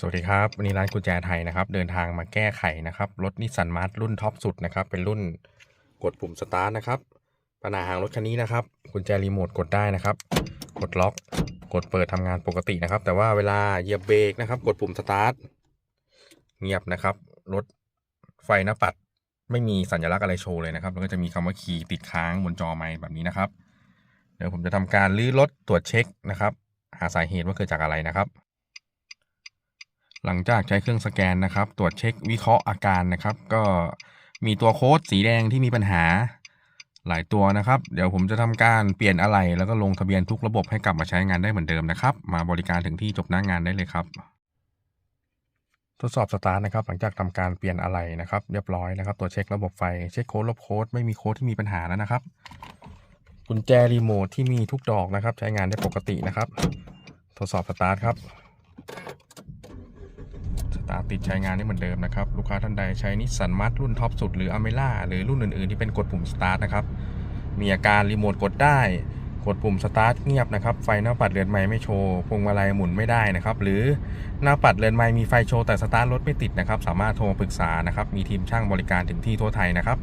สวัสดีครับวันนี้ร้านกุญแจไทยนะครับ เดินทางมาแก้ไขนะครับรถนิสสันมาร์ทรุ่นท็อปสุดนะครับ เป็นรุ่นกดปุ่มสตาร์ทนะครับปัญหาหางรถคันนี้นะครับ กุญแจรีโมทกดได้นะครับ กดล็อก กดเปิดทำงานปกตินะครับ แต่ว่าเวลาเหยียบเบรกนะครับ กดปุ่มสตาร์ทเงียบนะครับรถไฟหน้าปัดไม่มีสัญลักษณ์อะไรโชว์เลยนะครับแล้วก็จะมีคำว่าคีย์ติดค้างบนจอไมค์แบบนี้นะครับ เดี๋ยวผมจะทำการลื้อรถตรวจเช็คนะครับ หาสาเหตุว่าเกิดจากอะไรนะครับ หลังจากใช้เครื่องสแกนนะครับ ตรวจเช็ควิเคราะห์อาการนะครับ ก็มีตัวโค้ดสีแดงที่มีปัญหาหลายตัวนะครับ เดี๋ยวผมจะทำการเปลี่ยนอะไหล่แล้วก็ลงทะเบียนทุกระบบให้กลับมาใช้งานได้เหมือนเดิมนะครับ มาบริการถึงที่จบหน้างานได้เลยครับ ทดสอบสตาร์ทนะครับ หลังจากทำการเปลี่ยนอะไหล่นะครับ เรียบร้อยนะครับตรวเช็คระบบไฟเช็คโค้ดลบโค้ดไม่มีโค้ดที่มีปัญหาแล้วนะครับกุญแจรีโมทที่มีทุกดอกนะครับ ใช้งานได้ปกตินะครับ ทดสอบสตาร์ทครับ ตาติดใช้งานได้เหมือนเดิมนะครับ ลูกค้าท่านใดใช้นิสสันมัตรุ่นท็อปสุดหรืออเมล่าหรือรุ่นอื่นๆ ที่เป็นกดปุ่มสตาร์ทนะครับ มีอาการรีโมทกดได้ กดปุ่มสตาร์ทเงียบนะครับ ไฟหน้าปัดเรือนไม้ไม่โชว์พวงมาลัยหมุนไม่ได้นะครับ หรือหน้าปัดเรือนไม้มีไฟโชว์แต่สตาร์ทรถไม่ติดนะครับ สามารถโทรปรึกษานะครับ มีทีมช่างบริการถึงที่ทั่วไทยนะครับ